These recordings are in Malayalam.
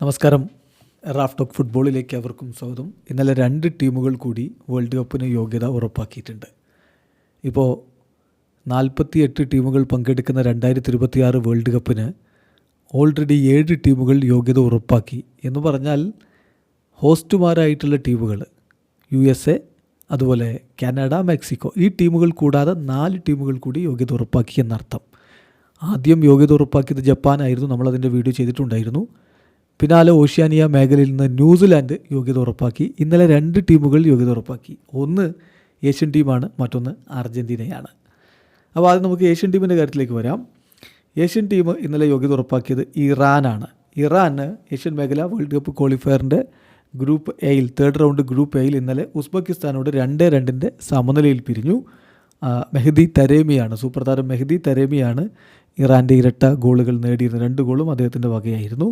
നമസ്കാരം. റാഫ് ടോക്ക് ഫുട്ബോളിലേക്ക് അവർക്കും സ്വാഗതം. ഇന്നലെ രണ്ട് ടീമുകൾ കൂടി വേൾഡ് കപ്പിന് യോഗ്യത ഉറപ്പാക്കിയിട്ടുണ്ട്. ഇപ്പോൾ നാൽപ്പത്തി എട്ട് ടീമുകൾ പങ്കെടുക്കുന്ന രണ്ടായിരത്തി ഇരുപത്തിയാറ് വേൾഡ് കപ്പിന് ഓൾറെഡി ഏഴ് ടീമുകൾ യോഗ്യത ഉറപ്പാക്കി എന്ന് പറഞ്ഞാൽ ഹോസ്റ്റുമാരായിട്ടുള്ള ടീമുകൾ യു എസ് എ അതുപോലെ കാനഡ മെക്സിക്കോ ഈ ടീമുകൾ കൂടാതെ നാല് ടീമുകൾ കൂടി യോഗ്യത ഉറപ്പാക്കി എന്നർത്ഥം. ആദ്യം യോഗ്യത ഉറപ്പാക്കിയത് ജപ്പാനായിരുന്നു. നമ്മളതിന്റെ വീഡിയോ ചെയ്തിട്ടുണ്ടായിരുന്നു. പിന്നാലെ ഓഷ്യാനിയ മേഖലയിൽ നിന്ന് ന്യൂസിലാൻഡ് യോഗ്യത ഉറപ്പാക്കി. ഇന്നലെ രണ്ട് ടീമുകൾ യോഗ്യത ഉറപ്പാക്കി. ഒന്ന് ഏഷ്യൻ ടീമാണ് മറ്റൊന്ന് അർജന്റീനയാണ് അപ്പോൾ ആദ്യം നമുക്ക് ഏഷ്യൻ ടീമിന്റെ കാര്യത്തിലേക്ക് വരാം. ഏഷ്യൻ ടീം ഇന്നലെ യോഗ്യത ഉറപ്പാക്കിയത് ഇറാനാണ്. ഇറാന് ഏഷ്യൻ മേഖല വേൾഡ് കപ്പ് ക്വാളിഫയറിന്റെ ഗ്രൂപ്പ് എയിൽ തേർഡ് റൗണ്ട് ഗ്രൂപ്പ് എയിൽ ഇന്നലെ ഉസ്ബെക്കിസ്ഥാനോട് രണ്ട് രണ്ടിന്റെ സമനിലയിൽ പിരിഞ്ഞു. മെഹദി തരേമിയാണ് സൂപ്പർ താരം മെഹദി തരേമിയാണ് ഇറാന്റെ ഇരട്ട ഗോളുകൾ നേടിയിരുന്ന രണ്ട് ഗോളും അദ്ദേഹത്തിന്റെ വകയായിരുന്നു.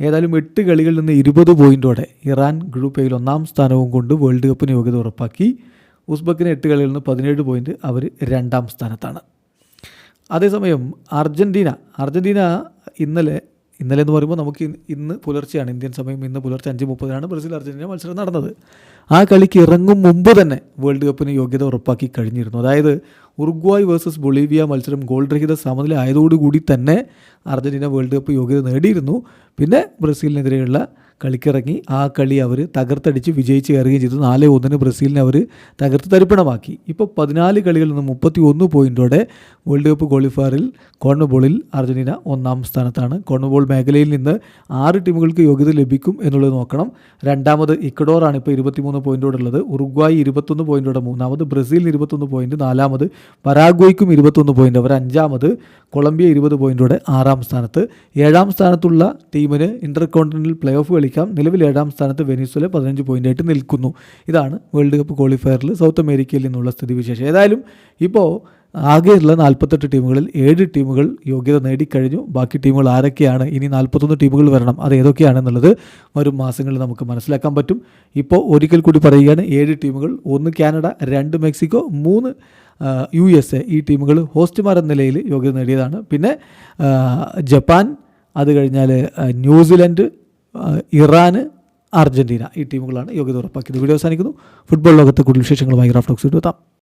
ഏതായാലും എട്ട് കളികളിൽ നിന്ന് ഇരുപത് പോയിന്റോടെ ഇറാൻ ഗ്രൂപ്പ് എയിൽ ഒന്നാം സ്ഥാനവും കൊണ്ട് വേൾഡ് കപ്പിന് യോഗ്യത ഉറപ്പാക്കി. ഉസ്ബക്കിന് എട്ട് കളികളിൽ നിന്ന് പതിനേഴ് പോയിന്റ് അവർ രണ്ടാം സ്ഥാനത്താണ്. അതേസമയം അർജന്റീന അർജന്റീന ഇന്നലെ ഇന്നലെ എന്ന് പറയുമ്പോൾ നമുക്ക് ഇന്ന് പുലർച്ചെയാണ് ഇന്ത്യൻ സമയം ഇന്ന് പുലർച്ചെ അഞ്ച് മുപ്പതിനാണ് ബ്രസീൽ അർജന്റീന മത്സരം നടന്നത്. ആ കളിക്ക് ഇറങ്ങും മുമ്പ് തന്നെ വേൾഡ് കപ്പിന് യോഗ്യത ഉറപ്പാക്കി കഴിഞ്ഞിരുന്നു. അതായത് ഉറുഗ്വായ് വേഴ്സസ് ബൊളീവിയ മത്സരം ഗോൾ രഹിത സമനില ആയതോടുകൂടി തന്നെ അർജന്റീന വേൾഡ് കപ്പ് യോഗ്യത നേടിയിരുന്നു. പിന്നെ ബ്രസീലിനെതിരെയുള്ള കളിക്കിറങ്ങി ആ കളി അവർ തകർത്തടിച്ച് വിജയിച്ച് കയറുകയും ചെയ്തു. നാല് ഒന്നിന് ബ്രസീലിനെ അവർ തകർത്ത് തരിപ്പണമാക്കി. ഇപ്പോൾ പതിനാല് കളികളിൽ നിന്ന് മുപ്പത്തി ഒന്ന് പോയിന്റോടെ വേൾഡ് കപ്പ് ക്വാളിഫയറിൽ കോൺബോളിൽ അർജന്റീന ഒന്നാം സ്ഥാനത്താണ്. കോൺബോൾ മേഖലയിൽ നിന്ന് ആറ് ടീമുകൾക്ക് യോഗ്യത ലഭിക്കും എന്നുള്ളത് നോക്കണം. രണ്ടാമത് ഇക്കഡോറാണ് ഇപ്പോൾ ഇരുപത്തിമൂന്ന് പോയിന്റോടുള്ളത് ഉറുഗ്വായി ഇരുപത്തൊന്ന് പോയിന്റോടെ മൂന്നാമത് ബ്രസീലിന് ഇരുപത്തൊന്ന് പോയിന്റ് നാലാമത് പരാഗ്വയ്ക്കും ഇരുപത്തൊന്ന് പോയിന്റ് അവർ അഞ്ചാമത് കൊളംബിയ ഇരുപത് പോയിന്റോടെ ആറാം സ്ഥാനത്ത്. ഏഴാം സ്ഥാനത്തുള്ള ടീമിന് ഇന്റർ കോണ്ടിനൽ പ്ലേ ഓഫ് കളിക്കാം. നിലവിൽ ഏഴാം സ്ഥാനത്ത് വെനീസുല പതിനഞ്ച് പോയിന്റായിട്ട് നിൽക്കുന്നു. ഇതാണ് വേൾഡ് കപ്പ് ക്വാളിഫയറിൽ സൗത്ത് അമേരിക്കയിൽ നിന്നുള്ള സ്ഥിതിവിശേഷം. ഏതായാലും ഇപ്പോൾ ആകെയുള്ള നാൽപ്പത്തെട്ട് ടീമുകളിൽ ഏഴ് ടീമുകൾ യോഗ്യത നേടിക്കഴിഞ്ഞു ബാക്കി ടീമുകൾ ആരൊക്കെയാണ്? ഇനി നാൽപ്പത്തൊന്ന് ടീമുകൾ വരണം. അത് ഏതൊക്കെയാണെന്നുള്ളത് വരും മാസങ്ങളിൽ നമുക്ക് മനസ്സിലാക്കാൻ പറ്റും. ഇപ്പോൾ ഒരിക്കൽ കൂടി പറയുകയാണ് ഏഴ് ടീമുകൾ ഒന്ന് കാനഡ രണ്ട് മെക്സിക്കോ മൂന്ന് യു എസ് എ. ഈ ടീമുകൾ ഹോസ്റ്റുമാർ എന്ന നിലയിൽ യോഗ്യത നേടിയതാണ്. പിന്നെ ജപ്പാൻ അത് കഴിഞ്ഞാൽ ന്യൂസിലൻഡ് ഇറാന് അർജന്റീന ഈ ടീമുകളാണ് യോഗ്യത ഉറപ്പാക്കിയത്. വീഡിയോ അവസാനിക്കുന്നു. ഫുട്ബോൾ ലോകത്തെ കൂടുതൽ വിശേഷങ്ങളുമായി റാഫ്റ്റോക്സ് എത്താം